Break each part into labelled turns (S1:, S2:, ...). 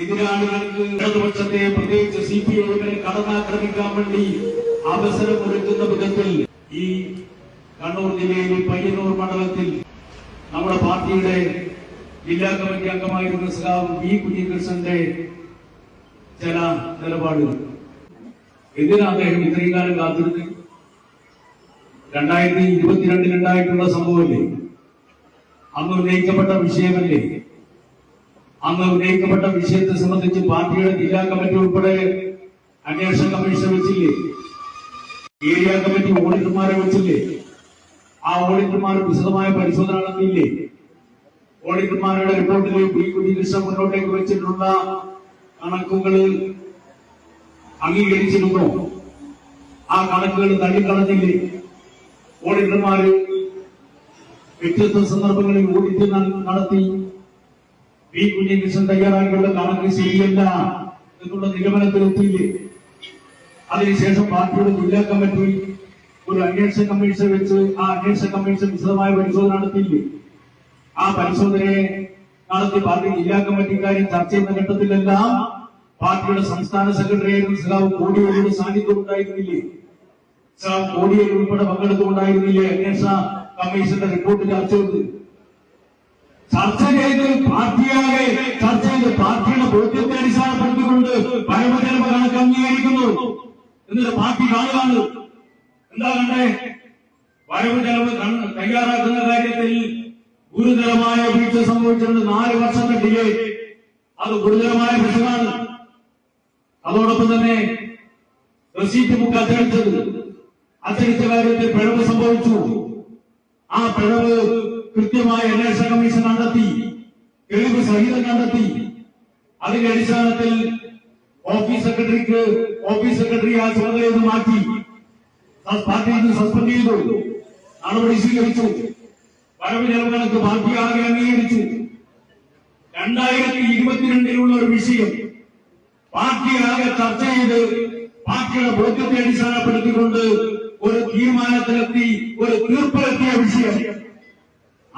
S1: എതിരാളികൾക്ക് ഇടതുപക്ഷത്തെ പ്രത്യേകിച്ച് C P എമ്മിനെ കടന്നാക്രമിക്കാൻ വേണ്ടി അവസരം ഒരുക്കുന്ന വിധത്തിൽ ഈ കണ്ണൂർ ജില്ലയിലെ പയ്യന്നൂർ മണ്ഡലത്തിൽ നമ്മുടെ പാർട്ടിയുടെ ജില്ലാ കമ്മിറ്റി അംഗമായിരുന്ന സഖാവ് വി കുഞ്ഞികൃഷ്ണന്റെ ചില നിലപാടുകൾ. എന്തിനാ അദ്ദേഹം ഇത്രയും കാലം കാത്തിരുന്നത്? രണ്ടായിരത്തി ഇരുപത്തിരണ്ടിലുണ്ടായിട്ടുള്ള സംഭവമല്ലേ? അന്ന് ഉന്നയിക്കപ്പെട്ട വിഷയമല്ലേ? അന്ന് ഉന്നയിക്കപ്പെട്ട വിഷയത്തെ സംബന്ധിച്ച് പാർട്ടിയുടെ ജില്ലാ കമ്മിറ്റി ഉൾപ്പെടെ അന്വേഷണ കമ്മീഷൻ വെച്ചില്ലേ? ഏരിയ കമ്മിറ്റി ഓഡിറ്റർമാരെ വെച്ചില്ലേ? ആ ഓഡിറ്റർമാർ വിശദമായ പരിശോധന നടത്തിയില്ലേ? ഓഡിറ്റർമാരുടെ റിപ്പോർട്ടിൽ പി കുഞ്ഞികൃഷ്ണൻ മുന്നോട്ടേക്ക് വെച്ചിട്ടുള്ള കണക്കുകൾ അംഗീകരിച്ചിരുന്നോ ആ കണക്കുകൾ തള്ളിക്കളഞ്ഞില്ലേ? ഓഡിറ്റർമാര് വ്യത്യസ്ത സന്ദർഭങ്ങളിൽ ഓഡിറ്റ് നടത്തി പി കുഞ്ഞികൃഷ്ണൻ തയ്യാറാക്കിയുള്ള കണക്ക് ശരിയല്ല എന്നുള്ള നിഗമനത്തിലെത്തിയില്ലേ? അതിനുശേഷം പാർട്ടിയുടെ ജില്ലാ കമ്മിറ്റി ഒരു അന്വേഷണ കമ്മീഷൻ വെച്ച് ആ അന്വേഷണ കമ്മീഷൻ വിശദമായ പരിശോധന നടത്തിയില്ലേ? ആ പരിശോധനയെ നടത്തി പാർട്ടി ജില്ലാ കമ്മിറ്റിക്കാരും ചർച്ച ചെയ്യുന്ന ഘട്ടത്തിലെല്ലാം പാർട്ടിയുടെ സംസ്ഥാന സെക്രട്ടറി സിലാവ് കോടിയേരിയുടെ സാന്നിധ്യം ഉണ്ടായിരുന്നില്ലേ? സഖാവ് കോടിയേരി ഉൾപ്പെടെ പങ്കെടുത്തുകൊണ്ടായിരുന്നില്ലേ അന്വേഷണ കമ്മീഷന്റെ റിപ്പോർട്ട് ചർച്ച ചെയ്ത് ചർച്ച ചെയ്ത് പാർട്ടിയാകെ ചർച്ച ചെയ്ത് പാർട്ടിയുടെ ബോധ്യത്തെ അടിസ്ഥാനപ്പെടുത്തിക്കൊണ്ട് പരമജനമ കണക്ക് അംഗീകരിക്കുന്നു. എന്നിട്ട് പാർട്ടി കാണുകയാണ് എന്താ കണ്ടേ? വരവ് ചെലവ് തയ്യാറാക്കുന്ന കാര്യത്തിൽ ഗുരുതരമായ വീഴ്ച സംഭവിച്ചിട്ടുണ്ട്. നാല് വർഷത്തെ ഡിലേ. അത് ഗുരുതരമായ പ്രശ്നമാണ്. അതോടൊപ്പം തന്നെ റെസീറ്റ് ബുക്ക് അച്ചടിച്ചത്. അച്ചടിച്ച കാര്യത്തിൽ പിഴവ് സംഭവിച്ചു. ആ പിഴവ് കൃത്യമായ അന്വേഷണ കമ്മീഷൻ കണ്ടെത്തി തെളിവ് സഹിതം കണ്ടെത്തി. അതിന്റെ അടിസ്ഥാനത്തിൽ ഓഫീസ് സെക്രട്ടറിക്ക് ഓഫീസ് സെക്രട്ടറി ആ ചുമതലയിൽ മാറ്റി. പാർട്ടിയിൽ നിന്ന് സസ്പെൻഡ് ചെയ്തു. നടപടി സ്വീകരിച്ചു. വരവ് ചെലവുകൾക്ക് പാർട്ടി ആകെ അംഗീകരിച്ചു. രണ്ടായിരത്തി ഇരുപത്തിരണ്ടിലുള്ള ഒരു വിഷയം പാർട്ടി ആകെ ചർച്ച ചെയ്ത് പാർട്ടിയുടെ ബോധ്യത്തെ അടിസ്ഥാനപ്പെടുത്തിക്കൊണ്ട് ഒരു തീരുമാനത്തിലെത്തി ഒരു തീർപ്പിലെത്തിയ വിഷയം.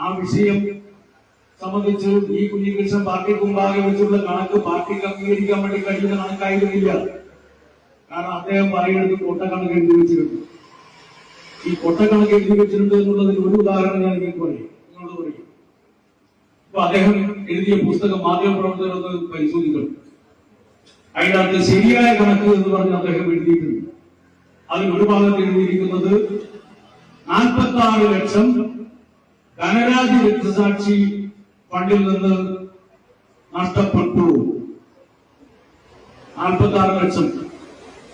S1: ആ വിഷയം സംബന്ധിച്ച് ഈ കുഞ്ഞികൃഷ്ണൻ പാർട്ടിക്ക് മുമ്പാകെ വെച്ചുള്ള കണക്ക് പാർട്ടിക്ക് അംഗീകരിക്കാൻ വേണ്ടി കഴിയുന്ന കണക്കായിരുന്നില്ല. കാരണം അദ്ദേഹം പറയുന്നത് കൊട്ടക്കണക്ക് എഴുതി വെച്ചിരുന്നു ഈ കൊട്ടക്കണക്ക് എഴുതി വെച്ചിട്ടുണ്ട് എന്നുള്ളതിന് ഒരു ഉദാഹരണം ഞാൻ നിങ്ങൾക്ക് പറയും. നിങ്ങളോട് പറയും. ഇപ്പൊ അദ്ദേഹം എഴുതിയ പുസ്തകം മാധ്യമപ്രവർത്തകർ ഒന്ന് പരിശോധിക്കണം. അതിനകത്ത് ശരിയായ കണക്ക് എന്ന് പറഞ്ഞ് അദ്ദേഹം എഴുതിയിട്ടുണ്ട്. അതിൽ ഒരു ഭാഗത്ത് എഴുതിയിരിക്കുന്നത് നാൽപ്പത്തി ആറ് ലക്ഷം ധനരാജ് രക്തസാക്ഷി ഫണ്ടിൽ നിന്ന് നഷ്ടപ്പെട്ടു. നാൽപ്പത്തി ആറ് ലക്ഷം.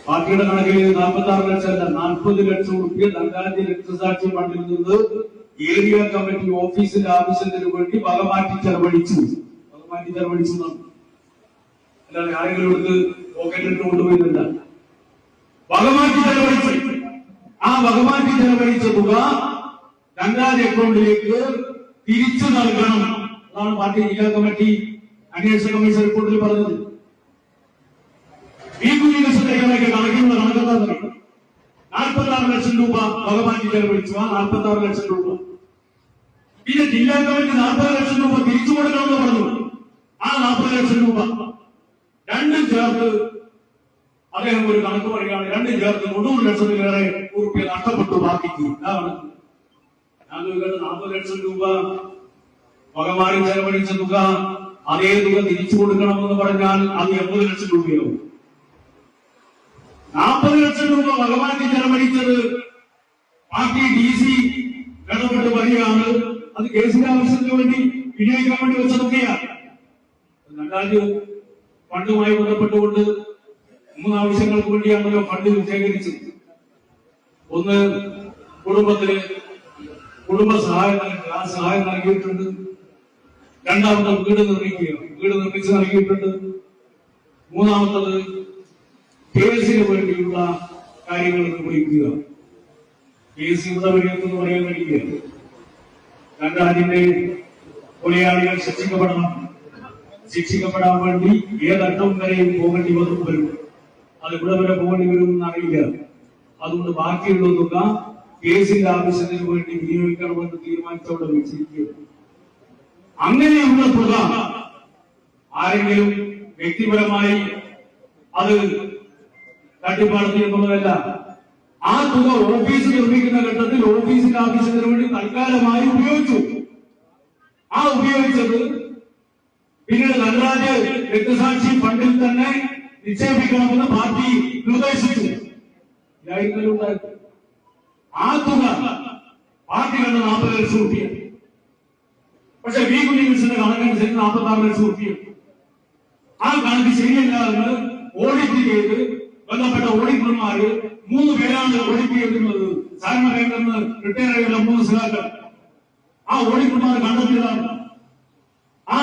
S1: പാർട്ടിയുടെ കണക്കിൽ നാൽപ്പത്തി ആറ് ലക്ഷം അല്ല നാൽപ്പത് ലക്ഷം റുപ്യ ധനരാജി രക്തസാക്ഷി ഫണ്ടിൽ നിന്ന് ഏരിയ കമ്മിറ്റി ഓഫീസിന്റെ ആവശ്യത്തിന് വേണ്ടി വകമാറ്റി ചെലവഴിച്ചു. വകമാറ്റി ചെലവഴിച്ചു അല്ലാതെ ആരെങ്കിലും എടുത്ത് പോക്കറ്റിട്ട് കൊണ്ടുപോയില്ല വകമാറ്റി ചെലവഴിച്ചു. ആ വകമാറ്റി ചെലവഴിച്ച തുക ധനരാജ് അക്കൗണ്ടിലേക്ക് തിരിച്ചു നൽകണം അതാണ് പാർട്ടി ജില്ലാ കമ്മിറ്റി അന്വേഷണ കമ്മീഷൻ റിപ്പോർട്ടിൽ പറഞ്ഞത്. ഈ കുഞ്ഞികൃഷ്ണന്റെ കണക്ക് കണക്കിനുള്ള കണക്കെന്താ പറയുക നാൽപ്പത്തി ലക്ഷം രൂപ വകമാറ്റി ചെലവഴിച്ചു ആ നാൽപ്പത്തി ആറ് ലക്ഷം രൂപ. പിന്നെ ജില്ലാ കമ്മിറ്റി നാൽപ്പത് ലക്ഷം രൂപ തിരിച്ചു കൊടുക്കണമെന്ന് പറഞ്ഞു. ആ നാൽപ്പത് ലക്ഷം രൂപ രണ്ടും ചേർത്ത് അദ്ദേഹം ഒരു കണക്ക് പറയുകയാണ്. രണ്ടും ചേർത്ത് തൊണ്ണൂറ് ലക്ഷത്തിലേറെ രൂപ നഷ്ടപ്പെട്ടു. ബാക്കിക്ക് ഇതാ കണക്ക് ഞാൻ ചോദിക്കുന്നത് നാൽപ്പത് ലക്ഷം രൂപ. വകമാറി ചെലവഴിച്ച തുക അതേ തുക തിരിച്ചു കൊടുക്കണമെന്ന് പറഞ്ഞാൽ അത് എൺപത് ലക്ഷം രൂപയാവും നാൽപ്പത് ലക്ഷം രൂപ വകമാറ്റി ചെലവഴിച്ചത് പാർട്ടി ഡി സി ഇടപെട്ട് പറയുകയാണ് അത് കേസിന്റെ ആവശ്യത്തിന് വേണ്ടി വിനിയോഗിക്കാൻ വേണ്ടി വെച്ച തുകയാണ്. രണ്ടാഴ്ച ഫണ്ടുമായി ബന്ധപ്പെട്ടുകൊണ്ട് മൂന്ന് ആവശ്യങ്ങൾക്ക് വേണ്ടിയാണല്ലോ ഫണ്ട് ശേഖരിച്ചത് ഒന്ന് കുടുംബത്തിന് കുടുംബ സഹായം നൽകി ആ സഹായം നൽകിയിട്ടുണ്ട്. രണ്ടാമത്തെ വീട് നിർമ്മിക്കുക വീട് നിർമ്മിച്ച് നൽകിയിട്ടുണ്ട്. മൂന്നാമത്തത് കേസിന് വേണ്ടിയുള്ള കാര്യങ്ങൾ വിളിക്കുക കേസ് ഇവിടെ വഴിയെന്ന് പറയാൻ കഴിയില്ല. രണ്ടാതിന്റെ കൊലയാളികൾ ശിക്ഷിക്കപ്പെടണം. ശിക്ഷിക്കപ്പെടാൻ വേണ്ടി ഏതട്ടം വരെയും പോകേണ്ടി വന്നു വരും. അത് ഇവിടെ വരെ പോകേണ്ടി വരും എന്നറിയില്ല. അതുകൊണ്ട് ബാക്കിയുള്ള തുക കേസിന്റെ ആവശ്യത്തിന് വേണ്ടി വിനിയോഗിക്കണമെന്ന് തീരുമാനിച്ചവിടെ വെച്ചിരിക്കുകയാണ് അങ്ങനെയുള്ള തുക ആരെങ്കിലും വ്യക്തിപരമായി അത് തട്ടിപ്പാടത്തി എന്നുള്ളതല്ല. ആ തുക ഓഫീസ് നിർമ്മിക്കുന്ന ഘട്ടത്തിൽ ഓഫീസിന്റെ ആവശ്യത്തിന് വേണ്ടി തൽക്കാലമായി ഉപയോഗിച്ചു. ആ ഉപയോഗിച്ചത് പിന്നീട് നടരാജ് രക്തസാക്ഷി ഫണ്ടിൽ തന്നെ നിക്ഷേപിക്കണമെന്ന് പാർട്ടി നിർദ്ദേശിച്ചു. ഉണ്ടായത്. ആ തുക പാർട്ടി കണ്ട നാൽപ്പത് ലക്ഷം രൂപ പക്ഷെ വി കുഞ്ഞിമിഷന്റെ കണക്കനുസരിച്ച് നാൽപ്പത്തി ആറ് ലക്ഷം രൂപ ആ കണക്ക് ശരിയല്ല എന്ന് ഓഡിറ്റ് ചെയ്ത് ബന്ധപ്പെട്ട ഓഡിറ്റർമാര് മൂന്ന് പേരാണ് ഓഡിറ്റ് ചെയ്തിരുന്നത് സാധാരണ ബാങ്കെന്ന് റിട്ടയർ ആയുള്ള മൂന്ന് സഹാക്കൾ ആ ഓഡിറ്റർമാർ കണ്ടെത്തിയതാണ്. ആ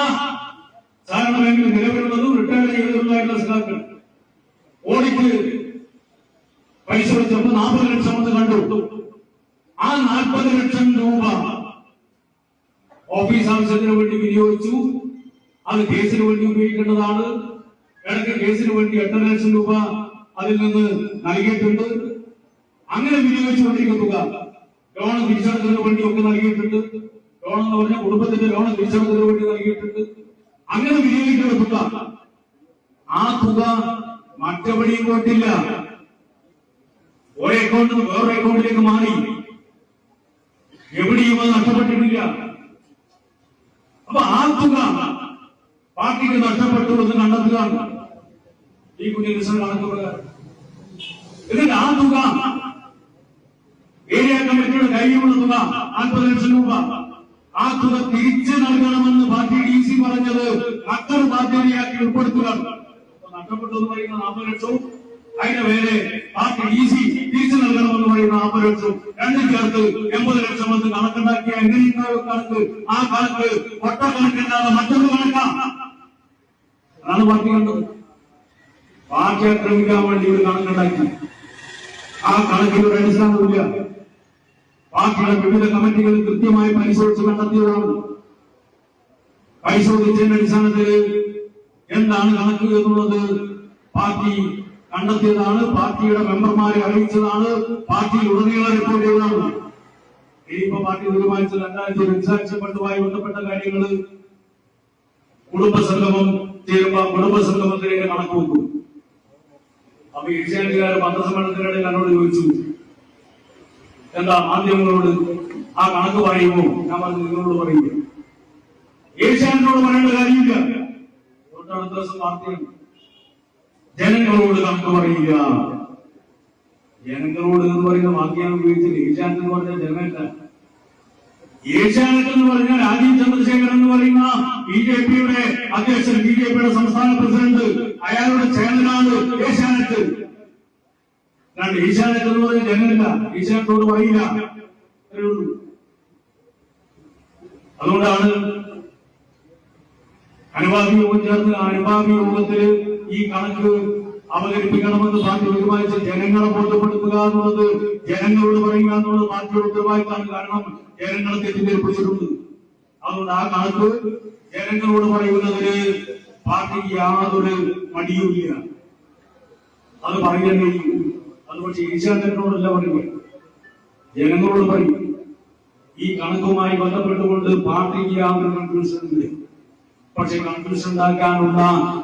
S1: സാധാരണ ബാങ്കിൽ നിലവിലുള്ളതും റിട്ടയർ ചെയ്തതുമായിട്ടുള്ള സഹാക്കൾ ഓഡിറ്റ് പരിശോധിച്ചപ്പോൾ നാൽപ്പത് ലക്ഷം എന്ന് കണ്ടു. ആ നാൽപ്പത് ലക്ഷം രൂപ ഓഫീസ് ആവശ്യത്തിന് വേണ്ടി വിനിയോഗിച്ചു. അത് കേസിന് വേണ്ടി ഉപയോഗിക്കേണ്ടതാണ്. ഇടയ്ക്ക് കേസിന് വേണ്ടി എട്ടര ലക്ഷം രൂപ അതിൽ നിന്ന് നൽകിയിട്ടുണ്ട്. അങ്ങനെ വിനിയോഗിച്ചുകൊണ്ടിരിക്കുന്ന തുക ലോൺ തിരിച്ചടത്തിന് വേണ്ടി ഒക്കെ നൽകിയിട്ടുണ്ട്. ലോൺ എന്ന് പറഞ്ഞാൽ കുടുംബത്തിന്റെ ലോൺ തിരിച്ചടത്തിന് വേണ്ടി നൽകിയിട്ടുണ്ട്. അങ്ങനെ വിനിയോഗിക്കുന്ന തുക ആ തുക മറ്റെവിടെയും പോയിട്ടില്ല. ഒരു അക്കൗണ്ടിൽ നിന്ന് വേറൊരു അക്കൗണ്ടിലേക്ക് മാറി എവിടെയും അത് നഷ്ടപ്പെട്ടിട്ടില്ല അപ്പൊ ആ തുക പാർട്ടിക്ക് നഷ്ടപ്പെട്ടു എന്ന് കണ്ടെത്തുക. ഈ കുഞ്ഞികൃഷ്ണൻ കണക്ക് പ്രകാരം എന്നിട്ട് ആ തുക ഏരിയ കമ്മിറ്റിയുടെ കയ്യിലുള്ള തുക നാൽപ്പത് ലക്ഷം രൂപ. ആ തുക തിരിച്ചു നൽകണമെന്ന് പാർട്ടി ഡി സി പറഞ്ഞത് അക്കർ ബാധ്യതയാക്കി ഉൾപ്പെടുത്തുക. നഷ്ടപ്പെട്ടു എന്ന് പറയുന്ന നാൽപ്പത് ലക്ഷവും അതിന്റെ പേര് പാർട്ടി ഡി സി തിരിച്ചു നൽകണമെന്ന് പറയുന്ന നാൽപ്പത് ലക്ഷം രണ്ടും ചേർത്ത് എൺപത് ലക്ഷം എന്ന് കണക്കുണ്ടാക്കിയ എങ്ങനെയുണ്ടോ കണക്ക്? ആ കണക്ക് ഒട്ട കണക്കില്ലാതെ മറ്റൊരു കണക്കാ. അതാണ് പാർട്ടി കണ്ടത്. പാർട്ടി ആക്രമിക്കാൻ വേണ്ടി ഒരു കണക്കുണ്ടാക്കി ആ കണക്കിൽ ഒരു അടിസ്ഥാനമില്ല പാർട്ടിയുടെ വിവിധ കമ്മിറ്റികൾ കൃത്യമായി പരിശോധിച്ച് കണ്ടെത്തിയതാണ്. പരിശോധിച്ചതിന്റെ അടിസ്ഥാനത്തിൽ എന്താണ് കണക്ക് എന്നുള്ളത് പാർട്ടി കണ്ടെത്തിയതാണ് പാർട്ടിയുടെ മെമ്പർമാരെ അറിയിച്ചതാണ് പാർട്ടിയിൽ ഉടനീളം റിപ്പോർട്ട് ചെയ്തതാണ്. ഇനിയിപ്പോ പാർട്ടി തീരുമാനിച്ച രണ്ടായിരത്തി രജിസ്ട്രേഷൻ ഫണ്ടുമായി ബന്ധപ്പെട്ട കാര്യങ്ങൾ കുടുംബസംഗമം ചേരുമ്പോ കുടുംബസംഗമത്തിലേക്ക് കണക്ക് വെക്കും അപ്പൊ ഏഷ്യാനെറ്റുകാർ പത്രസമ്മേളനത്തിനിടയിൽ എന്നോട് ചോദിച്ചു എന്താ മാധ്യമങ്ങളോട് ആ കണക്ക് പറയുമോ? ഞാൻ പറഞ്ഞു നിങ്ങളോട് പറയില്ല. ഏഷ്യാനെറ്റിനോട് പറയേണ്ട കാര്യമില്ല. തൊട്ടടുത്ത ദിവസം വാർത്തയാണ് ജനങ്ങളോട് നമുക്ക് പറയുക. ജനങ്ങളോട് എന്ന് പറയുന്ന വാക്യം ഉപയോഗിച്ചത് ഏഷ്യാനെറ്റ് എന്ന് പറഞ്ഞാൽ ജനമല്ല. ഏഷ്യാനെറ്റ് എന്ന് പറഞ്ഞാൽ രാജീവ് ചന്ദ്രശേഖരൻ എന്ന് പറയുന്ന ബി ജെ പിയുടെ അധ്യക്ഷൻ ബി ജെ പിയുടെ സംസ്ഥാന പ്രസിഡന്റ് അയാളുടെ ചേർന്നാണ് ഏഷ്യാനെറ്റ് കാരണം ഏഷ്യാനെറ്റ് എന്ന് പറഞ്ഞാൽ ജനമല്ല. ഏഷ്യാനെറ്റോട് പറയില്ല. അതുകൊണ്ടാണ് അനുഭാവി യോഗം ചേർന്ന് അനുവാദി യോഗത്തിൽ ഈ കണക്ക് അവതരിപ്പിക്കണമെന്ന് പാർട്ടി തീരുമാനിച്ച് ജനങ്ങളെ ബോധ്യപ്പെടുത്തുക എന്നുള്ളത് ജനങ്ങളോട് പറയുക എന്നുള്ളത് പാർട്ടിയുടെ ഉത്തരവാദിത്തമാണ് കാരണം ജനങ്ങളെ തെറ്റിദ്ധരിപ്പിച്ചിട്ടുണ്ട്. അതുകൊണ്ട് ആ കണക്ക് ജനങ്ങളോട് പറയുന്നതിന് പാർട്ടിക്ക് യാതൊരു മടിയുമില്ല അത് കഴിയും. അത് പക്ഷെ ഏഷ്യാനെറ്റിനോടല്ല പറയുക. ജനങ്ങളോട് പറയും. ഈ കണക്കുമായി ബന്ധപ്പെട്ടുകൊണ്ട് പാർട്ടിക്ക് യാതൊരു കൺഫ്യൂഷൻ ഇല്ല. പക്ഷെ കൺഫ്യൂഷൻ ഉണ്ടാക്കാനുള്ള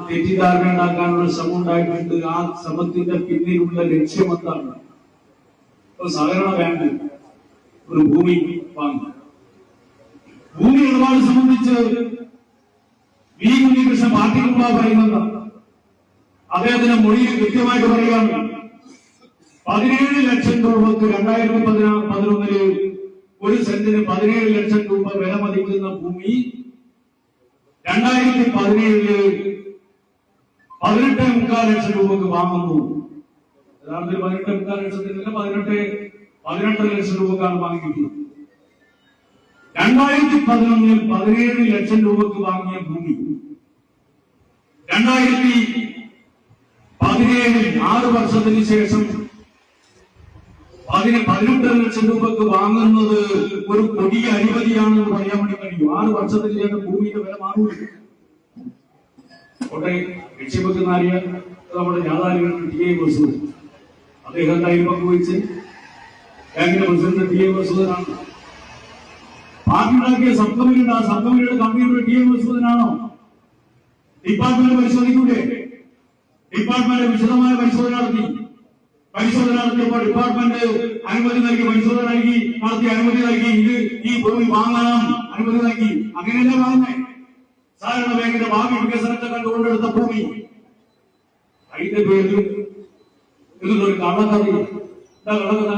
S1: തെറ്റിദ്ധാരണ ഉണ്ടാക്കാനുള്ള ശ്രമം ഉണ്ടായിട്ടുണ്ട് ആ ശ്രമത്തിന്റെ പിന്നിലുള്ള ലക്ഷ്യം എന്താണ് ഇപ്പൊ സഹകരണ ബാങ്ക് ഒരു ഭൂമി വാങ്ങി. ഭൂമി ഇടപാട് സംബന്ധിച്ച് വി. ഉണ്ണികൃഷ്ണൻ പാർട്ടി കുമ്പാ പറയുന്നത് അദ്ദേഹത്തിന്റെ മൊഴിയിൽ കൃത്യമായിട്ട് പറയുകയാണ്. പതിനേഴ് ലക്ഷം രൂപക്ക് രണ്ടായിരത്തി പതിനാ പതിനൊന്നിൽ ഒരു സെന്റിന് പതിനേഴ് ലക്ഷം രൂപ വില മതിക്കുന്ന ഭൂമി രണ്ടായിരത്തി പതിനേഴിൽ പതിനെട്ട് മുക്കാൽ ലക്ഷം രൂപക്ക് വാങ്ങുന്നു. യഥാർത്ഥത്തിൽ പതിനെട്ട് മുക്കാൽ ലക്ഷത്തിനല്ല പതിനെട്ട് പതിനെട്ടര ലക്ഷം രൂപക്കാണ് വാങ്ങിക്കുന്നത്. രണ്ടായിരത്തി പതിനൊന്നിൽ പതിനേഴ് ലക്ഷം രൂപക്ക് വാങ്ങിയ ഭൂമി. രണ്ടായിരത്തി പതിനേഴിൽ ആറ് വർഷത്തിന് ശേഷം അതിന് പതിനെട്ടര ലക്ഷം രൂപക്ക് വാങ്ങുന്നത് ഒരു കൊടിയ അഴിമതിയാണെന്ന് പറയാൻ വേണ്ടി കഴിയും. ആറ് വർഷത്തിൽ ചേർന്ന് ഭൂമിയുടെ വില മാറൂല. കോട്ടയം ആര്യ നമ്മുടെ ഞാതാരികൾ ടി എ മസൂദ് അദ്ദേഹം ടൈം പങ്കുവച്ച് ബാങ്കിന്റെ പ്രസിഡന്റ് ടി എ മസൂദനാണ് പാർട്ടി ഉണ്ടാക്കിയ സബ് കമ്മിറ്റിയുണ്ട് ആ സബ് കമ്മിറ്റിയുടെ ടി എ ഡിപ്പാർട്ട്മെന്റ് പരിശോധിക്കൂലേ ഡിപ്പാർട്ട്മെന്റ് വിശദമായ പരിശോധന നടത്തി. പരിശോധന നടത്തിയപ്പോൾ ഡിപ്പാർട്ട്മെന്റ് അനുമതി നൽകി പരിശോധന നൽകി നടത്തി അനുമതി നൽകി. ഇത് ഈ ഭൂമി വാങ്ങണം അനുമതി നൽകി. അങ്ങനെയല്ല വാങ്ങുന്നേ. സാധാരണ ബാങ്കിന്റെ ഭാവി വികസനത്തെ കണ്ടുകൊണ്ടെടുത്ത ഭൂമി. അതിന്റെ പേരിൽ ഇതൊരു കള്ളക്കഥ എന്താ കള്ളക്കഥ?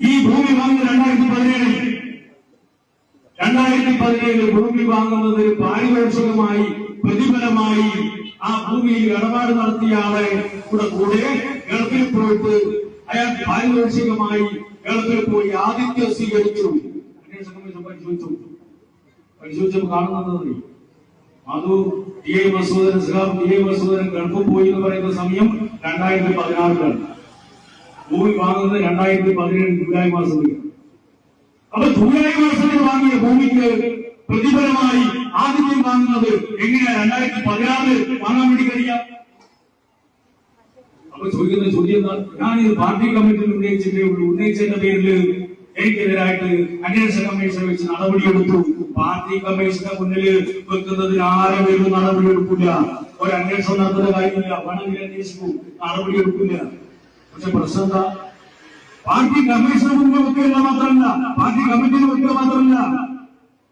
S1: ഈ ഭൂമി വാങ്ങി രണ്ടായിരത്തി പതിനേഴിൽ രണ്ടായിരത്തി പതിനേഴിൽ ഭൂമി വാങ്ങുന്നതിന് പാരിതോഷികമായി പ്രതിഫലമായി ആ ഭൂമിയിൽ ഇടപാട് നടത്തിയ ആളെ കൂടെ കൂടെ ഗൾഫിൽ പോയിട്ട് അയാൾ പാരിതോഷികമായി ഗൾഫിൽ പോയി ആദിത്യം സ്വീകരിച്ചു. കമ്മീഷൻ പരിശോധിച്ചു കാണുന്നത് അത്. ടി എ മസൂദൻ ഇസ്ലാം ടി എ മസൂദൻ ഗൾഫ് പോയി എന്ന് പറയുന്ന സമയം രണ്ടായിരത്തി പതിനാറിലാണ് ഭൂമി വാങ്ങുന്നത് രണ്ടായിരത്തി പതിനേഴ് ജൂലൈ മാസത്തിൽ. അപ്പൊ ജൂലൈ മാസത്തിൽ വാങ്ങിയ ഭൂമിക്ക് പ്രതിഫലമായി ആദ്യം വാങ്ങുന്നത് എങ്ങനെയാ? രണ്ടായിരത്തി പതിനാറിൽ വാങ്ങാൻ വേണ്ടി കഴിയാം. അപ്പൊ ചോദിക്കുന്ന ചോദ്യം ഞാൻ ഈ പാർട്ടി കമ്മിറ്റിയിൽ ഉന്നയിച്ചിട്ടേ ഉള്ളൂ. ഉന്നയിച്ചതിന്റെ പേരിൽ എനിക്കെതിരായിട്ട് അന്വേഷണ കമ്മീഷൻ വെച്ച് നടപടിയെടുത്തു. പാർട്ടി കമ്മീഷന്റെ മുന്നിൽ വെക്കുന്നതിന് ആരും പേരും നടപടിയെടുക്കില്ല ഒരു അന്വേഷണം നടത്തുന്ന കാര്യമില്ല. വേണമെങ്കിൽ അന്വേഷിക്കൂ നടപടിയെടുക്കില്ല പക്ഷെ പ്രശ്നം എന്താ? പാർട്ടി കമ്മീഷന് മുന്നിൽ വെക്കുക മാത്രമല്ല. പാർട്ടി കമ്മിറ്റിയിൽ വെക്കുക മാത്രമല്ല.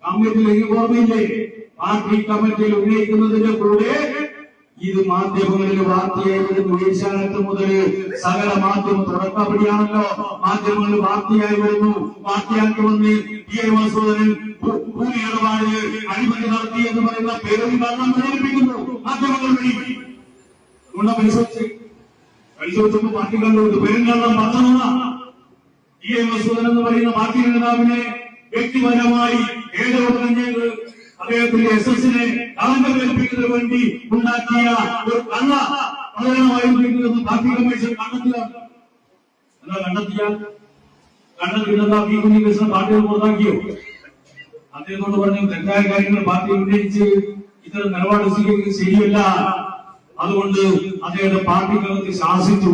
S1: കമ്മിറ്റിയിൽ ഓർമ്മയില്ലേ? പാർട്ടി കമ്മിറ്റിയിൽ ഉന്നയിക്കുന്നതിന്റെ കൂടെ ഇത് മാധ്യമങ്ങളിൽ വാർത്തയായി വരുന്നു മുതൽ സകല മാധ്യമം തുടക്കപ്പടിയാണല്ലോ. മാധ്യമങ്ങളിൽ വാർത്തയായി വരുന്നു. വാർത്തയാക്കി വന്ന് ടി ഐ മസൂദനൻ ഭൂമി ഇടപാടിന് അഴിമതി നടത്തി എന്ന് പറയുന്ന പേരും വെള്ളം പ്രചരിപ്പിക്കുന്നു മാധ്യമങ്ങൾ വഴി. ഗുണ പരിശോധിച്ച്. പരിശോധിച്ചപ്പോ പാർട്ടി കണ്ടു പെരുങ്കള്ളം പറഞ്ഞ ടി ഐ മസൂദൻ എന്ന് പറയുന്ന പാർട്ടി നേതാവിനെ വ്യക്തിപരമായി ഏതോ അദ്ദേഹത്തിന്റെ യശസ്സിനെ കളങ്കം വേണ്ടി ഉണ്ടാക്കിയ ഒരു കള്ള പ്രചരണമായിരുന്നു പാർട്ടി കമ്മീഷൻ കണ്ടെത്തുക. എന്നാ കണ്ടെത്തിയ? കണ്ടെത്തിയിരുന്ന പാർട്ടികൾ പുറത്താക്കിയോ? അദ്ദേഹത്തോട് പറഞ്ഞു തെറ്റായ കാര്യങ്ങൾ പാർട്ടി ഉന്നയിച്ച് ഇത്തരം നിലപാട് സ്വീകരിക്കുന്നത് ശരിയല്ല. അതുകൊണ്ട് അദ്ദേഹത്തെ പാർട്ടിക്കകത്ത് ശാസിച്ചു.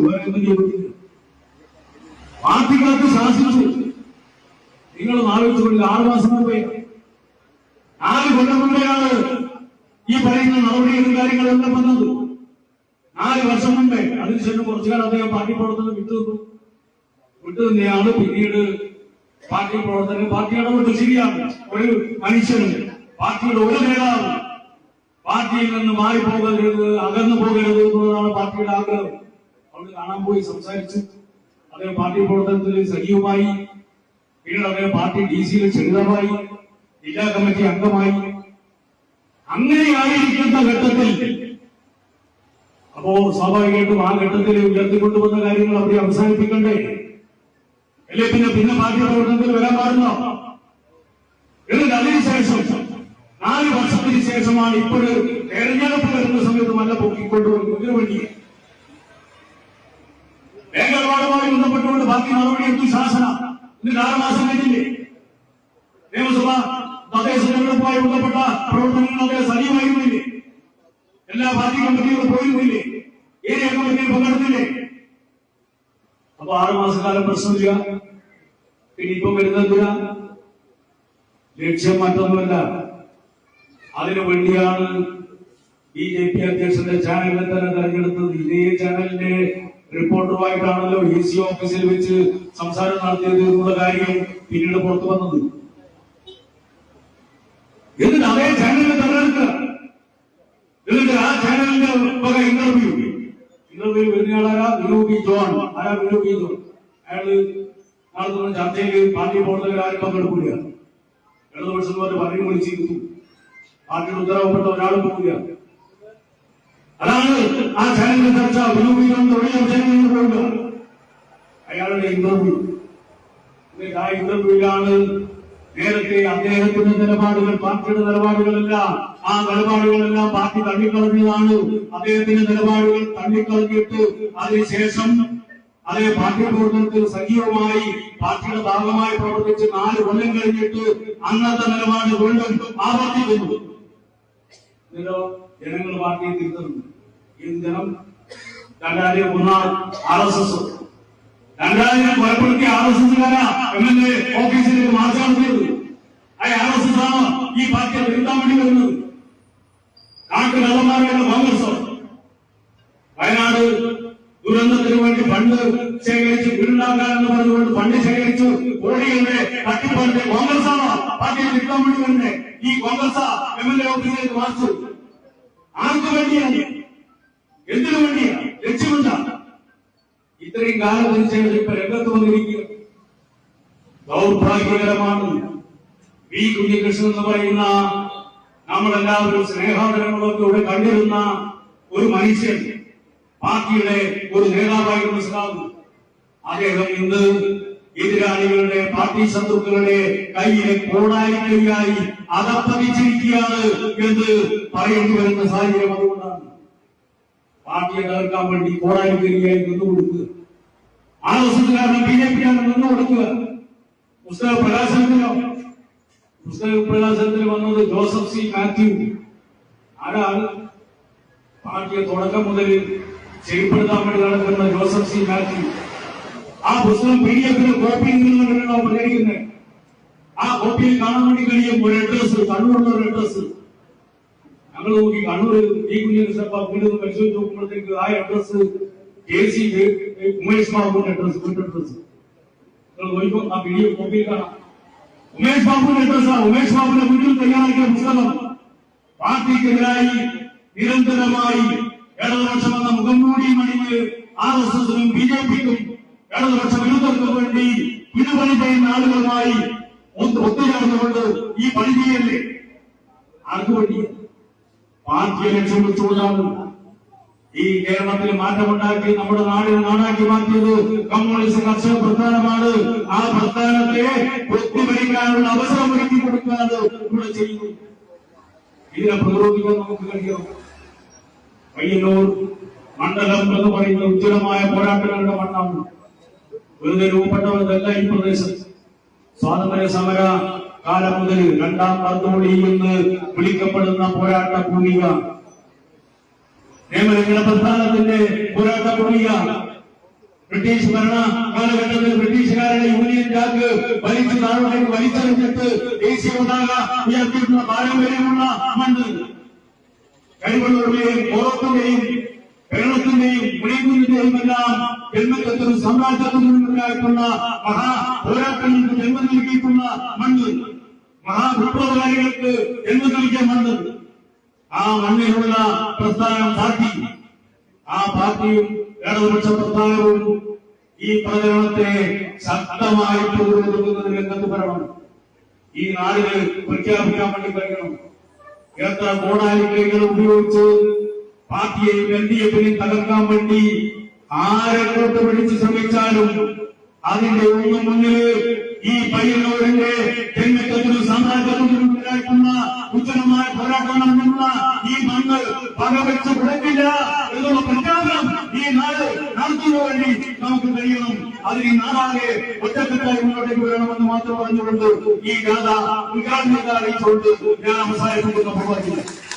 S1: പാർട്ടിക്കകത്ത് ശാസിച്ചു. നിങ്ങൾ ആലോചിച്ചുകൊണ്ട് ആറുമാസം മുമ്പേ നാല് കൊല്ലം മുമ്പെയാണ് ഈ പറയുന്ന നടപടികളും കാര്യങ്ങളെല്ലാം വന്നത്. നാല് വർഷം മുമ്പേ അതിനുശേഷം കുറച്ചു കാലം അദ്ദേഹം പാർട്ടി പ്രവർത്തനം വിട്ടുനിന്നു വിട്ടുനിന്നയാൾ പിന്നീട് പാർട്ടി പ്രവർത്തനം പാർട്ടി ഇടപെട്ട് ശരിയാണ്. ഒരു മനുഷ്യന് പാർട്ടിയുടെ ഒരു നേതാവ് പാർട്ടിയിൽ നിന്ന് മാറിപ്പോകരുത് അകന്നു പോകരുത് എന്നുള്ളതാണ് പാർട്ടിയുടെ ആഗ്രഹം. അവിടെ കാണാൻ പോയി സംസാരിച്ചു. അദ്ദേഹം പാർട്ടി പ്രവർത്തനത്തിൽ സജീവമായി. പിന്നീട് അദ്ദേഹം പാർട്ടി ഡി സിയിൽ ചെറുതമായി ജില്ലാ കമ്മിറ്റി അംഗമായി അങ്ങനെയായിരിക്കുന്ന ഘട്ടത്തിൽ അപ്പോ സ്വാഭാവികമായിട്ടും ആ ഘട്ടത്തിൽ ഉയർത്തിക്കൊണ്ടുവന്ന കാര്യങ്ങൾ അവിടെ അവസാനിപ്പിക്കണ്ടേ? അല്ലെ പിന്നെ പിന്നെ പാർട്ടി പ്രവർത്തനത്തിൽ വരാൻ പാടുന്നോ എന്നിട്ട് അതിനുശേഷം നാല് വർഷത്തിന് ശേഷമാണ് ഇപ്പോൾ തെരഞ്ഞെടുപ്പ് വരുന്ന സമയത്ത് നല്ല പൊക്കിക്കൊണ്ടുവരുന്നതിന് വേണ്ടി ഭയങ്കരവാദമായി ബന്ധപ്പെട്ടുകൊണ്ട് ബാക്കി മറുപടി എത്തി ശാസന. എന്നിട്ട് ആറ് മാസം കഴിഞ്ഞില്ലേ? നിയമസഭ തെരഞ്ഞെടുപ്പുമായി ബന്ധപ്പെട്ട പ്രവർത്തനങ്ങളൊക്കെ സജീവമായിരുന്നില്ലേ? എല്ലാ പാർട്ടി കമ്മിറ്റികളും പോയിരുന്നില്ലേ? ഏരിയ കമ്മിറ്റിയിൽ പങ്കെടുത്തില്ലേ? അപ്പൊ ആറ് മാസക്കാലം പ്രശ്നമില്ല പിന്നെ ഇപ്പം വരുന്നത് ലക്ഷ്യം മറ്റൊന്നുമല്ല. അതിനു വേണ്ടിയാണ് ബി ജെ പി അധ്യക്ഷന്റെ ചാനലിനെ തന്നെ തെരഞ്ഞെടുത്തത്. ഇതേ ചാനലിന്റെ റിപ്പോർട്ടറുമായിട്ടാണല്ലോ ഇ സി ഓഫീസിൽ വെച്ച് സംസാരം നടത്തിയത് എന്നുള്ള കാര്യം പിന്നീട് പുറത്തു വന്നത്. എന്നിട്ട് അതേ ചാനലിനെ തെരഞ്ഞെടുക്കുക എന്നിട്ട് ആ ചാനലിന്റെ വക ഇന്റർവ്യൂ ഇന്റർവ്യൂ വരുന്നയാളാരാ വിനോബി ജോൺ. ആരാ വിനോബി ജോൺ? അയാൾ നടത്തുന്ന ചർച്ചയിൽ പാർട്ടി പ്രവർത്തകർ ആരും പങ്കെടുക്കില്ല ഇടതുപക്ഷന്മാർ പറഞ്ഞു വിളിച്ചിരുന്നു പാർട്ടിയുടെ ഉത്തരവപ്പെട്ട ഒരാളും പോകില്ല അതാണ് ആ ചാനലിന്റെ ചർച്ച. വിനോബി ജോൺ തുടങ്ങിയ ചാനലിൽ പോവുക അയാളുടെ ഇന്റർവ്യൂ ആ ഇന്റർവ്യൂവിലാണ് നേരത്തെ അദ്ദേഹത്തിന്റെ നിലപാടുകൾ പാർട്ടിയുടെ നിലപാടുകളെല്ലാം ആ നിലപാടുകളെല്ലാം പാർട്ടി തള്ളിക്കളഞ്ഞതാണ്. അദ്ദേഹത്തിന്റെ നിലപാടുകൾ തള്ളിക്കളഞ്ഞിട്ട് അതിനുശേഷം അതേ പാർട്ടി പ്രവർത്തനത്തിൽ സജീവമായി പാർട്ടിയുടെ ഭാഗമായി പ്രവർത്തിച്ച് നാല് കൊല്ലം കഴിഞ്ഞിട്ട് അന്നത്തെ നിലപാട് വീണ്ടും ആവർത്തിക്കുന്നു. ഇതിലോ ജനങ്ങൾ പാർട്ടിയെ തിരുത്തുന്നു. ഈ ജനം രണ്ടായിരത്തി മൂന്നാർ ആർ എസ് എസ്. രണ്ടായിരം കൊലപ്പെടുത്തിയ ആർ എസ് എസ്കാരാ എം എൽ എ ഓഫീസിലേക്ക് മാർച്ച് നടത്തിയത് ആ ആർ എസ് എസ് ആണ് ഈ പാർട്ടിയെ തിരുത്താൻ വേണ്ടി വരുന്നത് നാട്ടു കള്ളന്മാരാണ് കോൺഗ്രസ് വയനാട് ദുരന്തത്തിന് വേണ്ടി ഫണ്ട് ശേഖരിച്ചു വീടുണ്ടാക്കാൻ എന്ന് പറഞ്ഞുകൊണ്ട് ഫണ്ട് ശേഖരിച്ചു കോടികളുടെ തട്ടിപ്പറിന്റെ കോൺഗ്രസാണ് പാർട്ടിയിൽ നിൽക്കാൻ വേണ്ടി തന്നെ ഇത്രയും കാലം ശേഷം ഇപ്പൊ രംഗത്ത് വന്നിരിക്കുക ദൗർഭാഗ്യകരമാണ്. വി കുഞ്ഞികൃഷ്ണൻ എന്ന് പറയുന്ന നമ്മളെല്ലാവരും സ്നേഹാദരങ്ങളൊക്കെ ഇവിടെ കണ്ടിരുന്ന ഒരു മനുഷ്യൻ പാർട്ടിയുടെ ഒരു നേതാവായി മനസ്സിലാകുന്നു. അദ്ദേഹം ഇന്ന് എതിരാളികളുടെ പാർട്ടി ശത്രുക്കളുടെ കയ്യിലെ കോടാലിക്കൈയായി അതപ്പതിച്ചിരിക്കുകയാണ് എന്ന് പറയേണ്ടി വരുന്ന സാഹചര്യം അതുകൊണ്ടാണ്. പാർട്ടിയെ തകർക്കാൻ വേണ്ടി കോടാലിക്കരിയായി നിന്നുകൊടുക്കുക ആ ദിവസത്തിലാണ് ബി ജെ പിയാണ് നിന്നുകൊടുക്കുക പുസ്തക പ്രകാശനത്തിലോ പുസ്തക പ്രകാശനത്തിൽ വന്നത് ജോസഫ് സി മാത്യു. ആരാണ് പാർട്ടിയെ തുടക്കം മുതൽ ചെയ്യപ്പെടുത്താൻ വേണ്ടി നടക്കുന്ന ജോസഫ് സി മാത്യു. ആ പുസ്തകം പി ഡി എഫിന് കോപ്പി നിന്നുകൊണ്ടാണ് പ്രചരിക്കുന്നത്? ആ കോപ്പിയിൽ കാണാൻ വേണ്ടി കഴിയും ഒരു അഡ്രസ് കണ്ണൂരുള്ള ഒരു അഡ്രസ് ഞങ്ങൾ നോക്കി കണ്ണൂർ ഈ കുഞ്ഞിസഭ വീണ്ടും പരിശോധിച്ച് നോക്കുമ്പോഴത്തേക്ക് ആ അഡ്രസ് കെ സി ഉമേഷ് ബാബുവിന്റെ അഡ്രസ് വീട്ടു അഡ്രസ് നിങ്ങൾ ആ വീഡിയോ കോപ്പിയിൽ കാണാം. ഉമേഷ് ബാബുവിന്റെ അഡ്രസ് ഉമേഷ് ബാബുവിന്റെ വീട്ടിൽ തയ്യാറാക്കിയ പുസ്തകം. പാർട്ടിക്കെതിരായി നിരന്തരമായി ഇടതുപക്ഷം എന്ന മുഖംമൂടി മണിഞ്ഞ് ആർ എസ് എസിനും ബി ജെ പിക്കും ഇടതുപക്ഷ വിരുദ്ധർക്കും വേണ്ടി പിടിപണി ചെയ്യുന്ന ആളുകളുമായി ഒത്തുചേർന്നുകൊണ്ട് ഈ പണി ചെയ്യല്ലേ? ആർക്കു വേണ്ടി? പാർട്ടിയെ ലക്ഷ്യം വെച്ചുകൊണ്ടാണ് ഈ കേരളത്തിൽ മാറ്റമുണ്ടാക്കി നമ്മുടെ നാടിനെ നാടാക്കി മാറ്റിയത് കമ്മ്യൂണിസ്റ്റ് കർഷക പ്രസ്ഥാനമാണ്. ആ പ്രസ്ഥാനത്തെ ഒത്തുപിടിക്കാനുള്ള അവസരം ഒരുക്കി കൊടുക്കാതെ ഇവിടെ ചെയ്യുന്നു. ഇതിനെ പ്രതിരോധിക്കാൻ നമുക്ക് കഴിയണം. പയ്യന്നൂർ മണ്ഡലം എന്ന് പറയുന്ന ഉജ്ജ്വലമായ പോരാട്ടങ്ങളുടെ മണ്ണാണ് വെറുതെ രൂപപ്പെട്ടവരല്ല ഈ പ്രദേശം സ്വാതന്ത്ര്യ സമര കാലം മുതൽ രണ്ടാം കർത്തോളി എന്ന് വിളിക്കപ്പെടുന്ന പോരാട്ട ഭൂമിക നിയമലംഘന പ്രസ്ഥാനത്തിന്റെ പോരാട്ട ഭൂമിക ബ്രിട്ടീഷ് ഭരണ കാലഘട്ടത്തിൽ ബ്രിട്ടീഷുകാരുടെ യൂണിയൻ ജാക്ക് വലിച്ചു താഴോട്ടേക്ക് വലിച്ചെറിഞ്ഞിട്ട് ദേശീയ പതാക ഉയർത്തിയിട്ടുള്ള പാരമ്പര്യമുള്ള മണ്ണ്. കഴിവുള്ളവരുടെയും ഓറത്തിന്റെയും കേരളത്തിന്റെയും മുടികുന്നിന്റെയും എല്ലാം ജന്മത്വത്തിനും സാമ്രാജ്യത്തിനും ഉണ്ടായിട്ടുള്ള മഹാ പോരാട്ടങ്ങൾക്ക് ജന്മം നൽകിയിട്ടുള്ള മണ്ണ്. മഹാവിപ്ലവകാരികൾക്ക് ജന്മം നൽകിയ മണ്ണ്. ആ മണ്ണിലുള്ള പ്രസ്ഥാനം പാർട്ടി. ആ പാർട്ടിയും ഇടതുപക്ഷ പ്രസ്ഥാനവും ഈ പ്രചരണത്തെ ശക്തമായി പ്രതിരോധിക്കുന്നതിന് രംഗത്ത് വരണം ഈ നാടിന് പ്രഖ്യാപിക്കാൻ വേണ്ടി കഴിയണം. എത്ര കോടാലിക്കൈകൾ ഉപയോഗിച്ച് പാർട്ടിയെയും എൽ ഡി എഫിനെയും തകർക്കാൻ വേണ്ടി ആരെ കൂട്ടുപിടിച്ച് ശ്രമിച്ചാലും അതിന്റെ ഒന്നും മുന്നിൽ ഈ പയ്യന്നൂരിന്റെ ജന്മത്വത്തിനും സാമ്രാജ്യത്തിനും ഉണ്ടായിട്ടുള്ള ഉജ്ജ്വലമായ പോരാട്ടമാണ് നടത്തുന്ന ഈ മണ്ണ് പകവെച്ച് വിളക്കില്ല എന്നുള്ള പ്രഖ്യാപനം ഈ നാട് നടത്തുന്ന വേണ്ടി നമുക്ക് കഴിയണം. അതിന് ഈ നാടാകെ ഒറ്റക്കെട്ടായി മുന്നോട്ടേക്ക് വരണമെന്ന് മാത്രം പറഞ്ഞുകൊണ്ട് ഈ ഗാഥ ഉദ്ഘാടനത്തെ അറിയിച്ചുകൊണ്ട് ഞാൻ അവസാനിപ്പിക്കുന്ന. പ്രവർത്തിക്കുന്നു